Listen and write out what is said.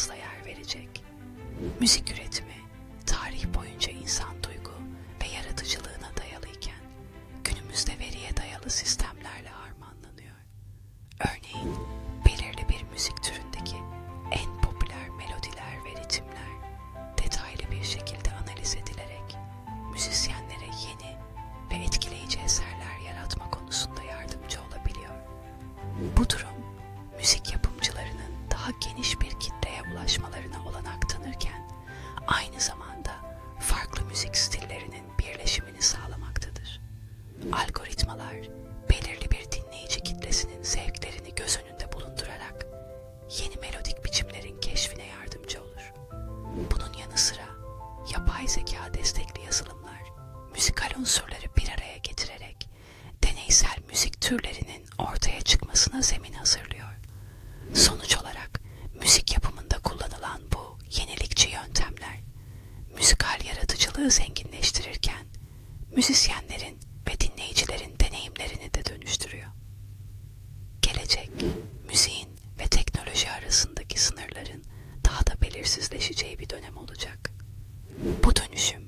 fazla yer verecek. Müzik üretimi, tarih boyunca insan duygu ve yaratıcılığına dayalıyken, günümüzde veriye dayalı sistemlerle harmanlanıyor. Örneğin, belirli bir müzik türündeki en popüler melodiler ve ritimler detaylı bir şekilde analiz edilerek müzisyenlere yeni ve etkileyici eserler yaratma konusunda yardımcı olabiliyor. Bu durum müzik yapımcılarının daha geniş ulaşmalarına olanak tanırken aynı zamanda farklı müzik stillerinin birleşimini sağlamaktadır. Algoritmalar belirli bir dinleyici kitlesinin zevklerini göz önünde bulundurarak yeni melodik biçimlerin keşfine yardımcı olur. Bunun yanı sıra yapay zeka destekli yazılımlar müzikal unsurları bir araya getirerek deneysel müzik türlerinin ortaya çıkmasına zemin hazırlıyor. Sonuç yaratıcılığı zenginleştirirken müzisyenlerin ve dinleyicilerin deneyimlerini de dönüştürüyor. Gelecek, müziğin ve teknoloji arasındaki sınırların daha da belirsizleşeceği bir dönem olacak. Bu dönüşüm